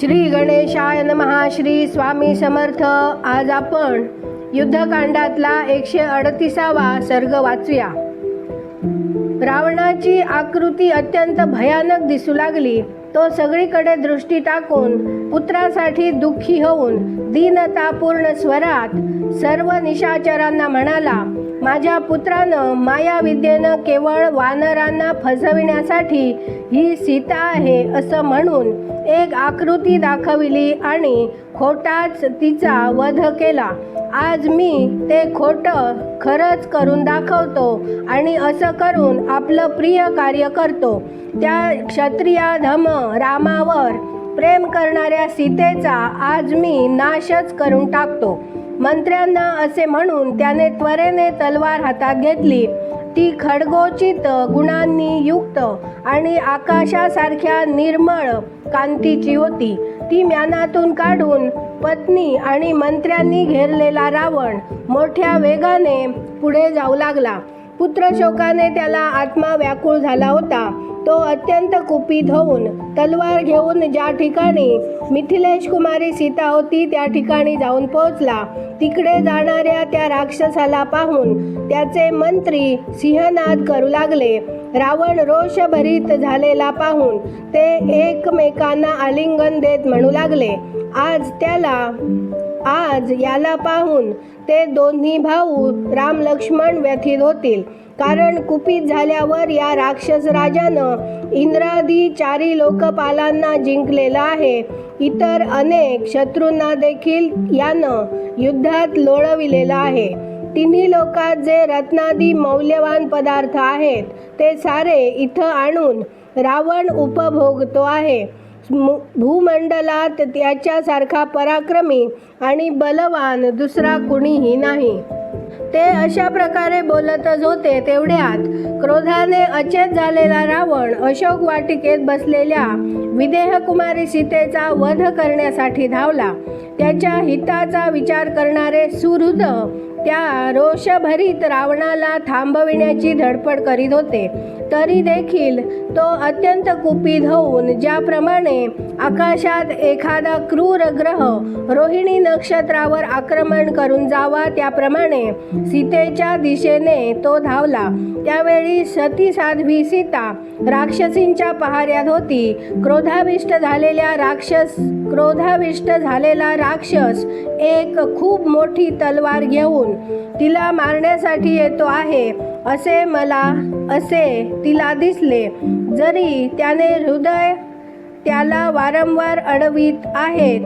श्री गणेशाय नमहा श्री स्वामी समर्थ. आज आपण युद्धकांडातला एकशे अडतीसावा सर्ग वाचूया. रावणाची आकृती अत्यंत भयानक दिसू लागली. तो सगळीकडे दृष्टी टाकून पुत्रासाठी दुःखी होऊन दीनतापूर्ण स्वरात सर्व निशाचरांना म्हणाला माझ्या पुत्रानं मायाविद्येनं केवळ वानरांना फसविण्यासाठी ही सीता आहे असं म्हणून एक आकृती दाखविली आणि खोटाच तिचा वध केला. आज मी ते खोटं खरंच करून दाखवतो आणि असं करून आपलं प्रिय कार्य करतो. त्या क्षत्रिया धम रामावर प्रेम करणाऱ्या सीतेचा आज मी नाशच करून टाकतो. मंत्र्यांना असे म्हणून त्याने त्वरेने तलवार हातात घेतली. ती खडगोचित गुणांनी युक्त आणि आकाशासारख्या निर्मळ कांतीची होती. ती म्यानातून काढून पत्नी आणि मंत्र्यांनी घेरलेला रावण मोठ्या वेगाने पुढे जाऊ लागला. पुत्रशोकाने त्याला आत्मा व्याकुळ झाला होता. तो अत्यंत कुपित होऊन तलवार घेऊन ज्या ठिकाणी मिथिलेश कुमारी सीता होती त्या ठिकाणी जाऊन पोहोचला. तिकडे जाणाऱ्या त्या राक्षसाला पाहून त्याचे मंत्री सिंहनाद करू लागले. रावण रोषभरीत झालेला पाहून ते एकमेकांना आलिंगन देत म्हणू लागले. आज त्याला आज याला पाहून ते दोन्ही भाऊ राम लक्ष्मण व्यथित होतील. कारण कुपित झाल्यावर या राक्षस राजानं इंद्रादी चारी लोकपालांना जिंकलेलं आहे. इतर अनेक शत्रूंना देखील यानं युद्धात लोळविलेलं आहे. तिन्ही लोकात जे रत्नादी मौल्यवान पदार्थ आहेत ते सारे इथं आणून रावण उपभोगतो आहे. मु- भूमंडलात त्याच्यासारखा पराक्रमी आणि बलवान दुसरा कुणीही नाही. ते अशा प्रकारे बोलतच होते तेवढ्यात. क्रोधाने अचेत झालेला रावण अशोक वाटिकेत बसलेल्या विदेहकुमारी सीतेचा वध करण्यासाठी धावला. त्याच्या हिताचा विचार करणारे सुहृद त्या रोषभरीत रावणाला थांबविण्याची धडपड करीत होते. तरी देखील तो अत्यंत कुपित होऊन ज्याप्रमाणे आकाशात एखादा क्रूर ग्रह रोहिणी नक्षत्रावर आक्रमण करून जावा त्याप्रमाणे सीतेच्या दिशेने तो धावला. त्यावेळी सती साध्वी सीता राक्षसींच्या पहाऱ्यात होती. क्रोधाविष्ट झालेल्या राक्षस क्रोधाविष्ट झालेला राक्षस एक खूप मोठी तलवार घेऊन तिला मारण्यासाठी येतो आहे. असे मला असे तिला दिसले. जरी त्याने हृदय त्याला वारंवार अडवीत आहेत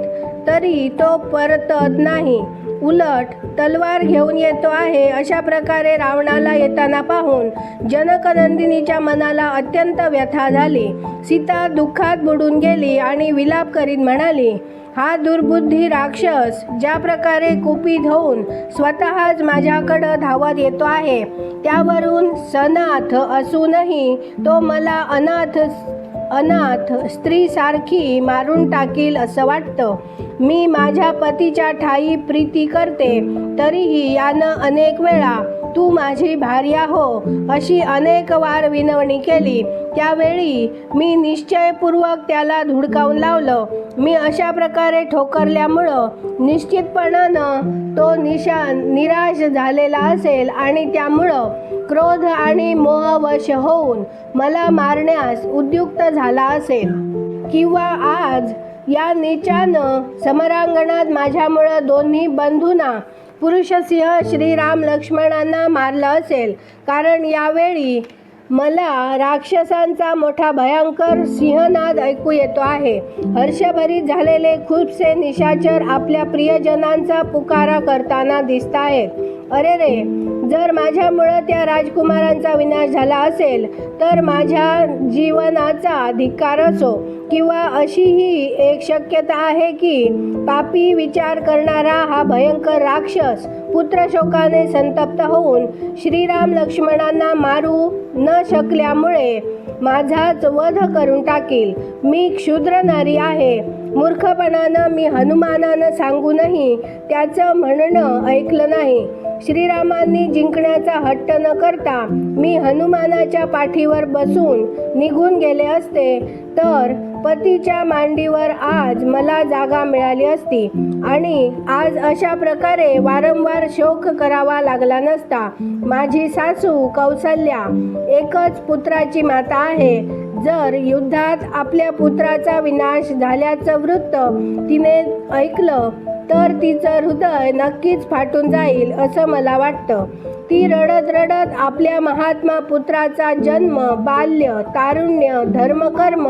तरी तो परतत नाही. उलट तलवार घेऊन येतो आहे अशा प्रकारे रावणाला येताना पाहून जनकनंदिनीच्या मनाला अत्यंत व्यथा झाली. सीता दुःखात बुडून गेली आणि विलाप करीत म्हणाली हा दुर्बुद्धी राक्षस ज्या प्रकारे कुपी होऊन स्वतःच माझ्याकडं धावत येतो आहे त्यावरून सनाथ असूनही तो मला अनाथ अनाथ स्त्रीसारखी मारून टाकील असं वाटतं. मी माझ्या पतीच्या ठाई प्रीती करते तरीही यानं अनेक वेळा तू माझी भार्या हो अशी अनेक वार विनवणी केली. त्यावेळी मी निश्चयपूर्वक त्याला धुडकावून लावलं. मी अशा प्रकारे ठोकरल्यामुळं निश्चितपणानं तो निशा निराश झालेला असेल आणि त्यामुळं क्रोध आणि मोहवश होऊन मला मारण्यास उद्युक्त झाला असेल. किंवा आज या नीचानं समरांगणात माझ्यामुळं दोन्ही बंधूंना पुरुषसिंह श्रीराम लक्ष्मणांना मारलं असेल. कारण यावेळी मला राक्षसांचा मोठा भयंकर सिंहनाद ऐकू येतो आहे. हर्षभरीत झालेले खूपसे निशाचर आपल्या प्रियजनांचा पुकारा करताना दिसत आहेत. अरे रे जर माझ्यामुळं त्या राजकुमारांचा विनाश झाला असेल तर माझ्या जीवनाचा धिक्कार असो. किंवा अशीही एक शक्यता आहे की पापी विचार करणारा हा भयंकर राक्षस पुत्रशोकाने संतप्त होऊन श्रीराम लक्ष्मणांना मारू न शकल्यामुळे माझाच वध करून टाकील. मी क्षुद्र नारी आहे. मूर्खपणानं मी हनुमानानं सांगूनही त्याचं म्हणणं ऐकलं नाही. श्रीरामांनी जिंकण्याचा हट्ट न करता मी हनुमानाच्या पाठीवर बसून निघून गेले असते. तर पतीच्या मांडीवर आज मला जागा मिळाली असती आणि आज अशा प्रकारे वारंवार शोक करावा लागला नसता. माझी सासू कौसल्या एकच पुत्राची माता आहे. जर युद्धात आपल्या पुत्राचा विनाश झाल्याचं वृत्त तिने ऐकलं तर तिचं हृदय नक्कीच फाटून जाईल असं मला वाटतं. ती रडत रडत आपल्या महात्मा पुत्राचा जन्म बाल्य तारुण्य धर्मकर्म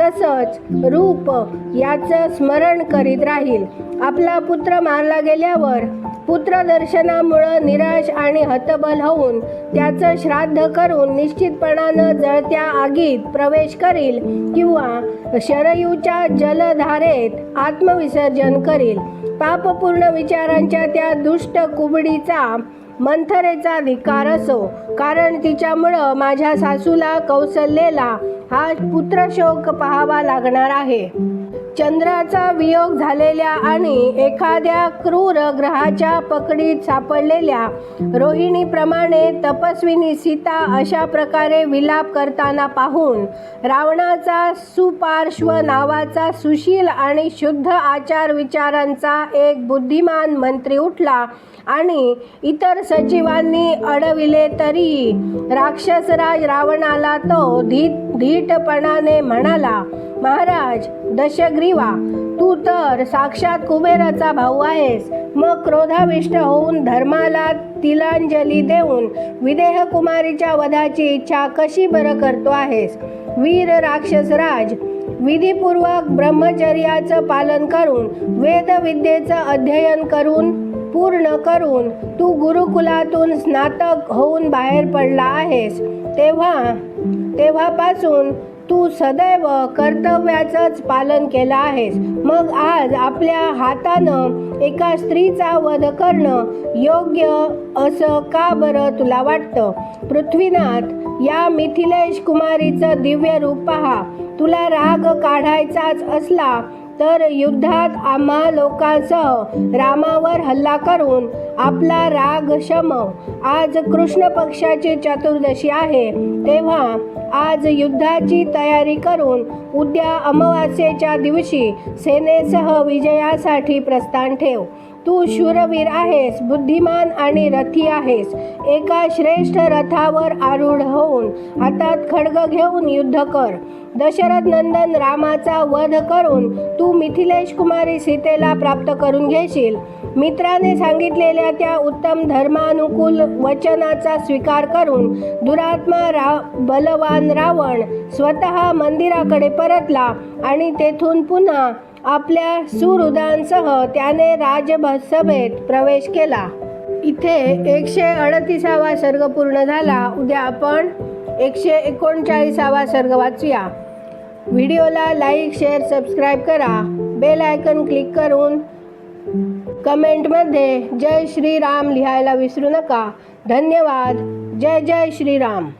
तसंच रूप याचं स्मरण करीत राहील. आपला पुत्र मारला गेल्यावर पुत्रदर्शनामुळं निराश आणि हतबल होऊन त्याचं श्राद्ध करून निश्चितपणानं जळत्या आगीत प्रवेश करील किंवा शरयूच्या जलधारेत आत्मविसर्जन करील. पापपूर्ण विचारांच्या त्या दुष्ट कुबडीचा मंथरेचा धिकार असो. कारण तिच्यामुळं माझ्या सासूला कौसल्येला हा पुत्रशोक पाहावा लागणार आहे. चंद्राचा वियोग झालेल्या आणि एखाद्या क्रूर ग्रहाच्या पकडीत सापडलेल्या रोहिणीप्रमाणे तपस्विनी सीता अशा प्रकारे विलाप करताना पाहून रावणाचा सुपार्श्व नावाचा सुशील आणि शुद्ध आचार विचारांचा एक बुद्धिमान मंत्री उठला आणि इतर सचिवांनी अडविले तरीही राक्षसराज रावणाला तो धीट धीटपणाने म्हणाला महाराज दशग्रीवा तू तर साक्षात कुबेराचा भाऊ आहेस. मग क्रोधाविष्ट होऊन धर्माला तिलांजली देऊन विदेह कुमारीच्या वधाची इच्छा कशी बरं करतो आहेस? वीर राक्षसराज विधीपूर्वक ब्रह्मचर्याचं पालन करून वेदविद्येचं अध्ययन करून पूर्ण करून तू गुरुकुलातून स्नातक होऊन बाहेर पडला आहेस. तेव्हा तेव्हापासून तू सदैव कर्तव्याचंच पालन केलं आहेस. मग आज आपल्या हातानं एका स्त्रीचा वध करणं योग्य असं का बरं तुला वाटतं? पृथ्वीनाथ या मिथिलेश कुमारीचं दिव्य रूप पहा. तुला राग काढायचाच असला तर युद्धात आम्हा लोकांसह रामावर हल्ला करून आपला राग शमव आज कृष्ण पक्षाची चतुर्दशी आहे. तेव्हा आज युद्धाची तयारी करून उद्या अमावास्येच्या दिवशी सेनेसह विजयासाठी प्रस्थान ठेव. तू शूरवीर आहेस बुद्धिमान आणि रथी आहेस. एका श्रेष्ठ रथावर आरूढ होऊन हातात खडग घेऊन युद्ध कर. दशरथ नंदन रामाचा वध करून तू मिथिलेश कुमारी सीतेला प्राप्त करून घेशील. मित्राने सांगितलेल्या त्या उत्तम धर्मानुकूल वचनाचा स्वीकार करून दुरात्मा रा बलवान रावण स्वतः मंदिराकडे परतला आणि तेथून पुन्हा आपल्या सुहृदांसह त्याने राजसभेत प्रवेश केला. इथे एकशे अडतीसावा सर्ग पूर्ण झाला. उद्या आपण एकशे एकोणचाळीसावा सर्ग वाचूया. व्हिडिओला लाईक शेअर सबस्क्राईब करा. बेल आयकन क्लिक करून कमेंटमध्ये जय श्रीराम लिहायला विसरू नका. धन्यवाद. जय जय श्रीराम.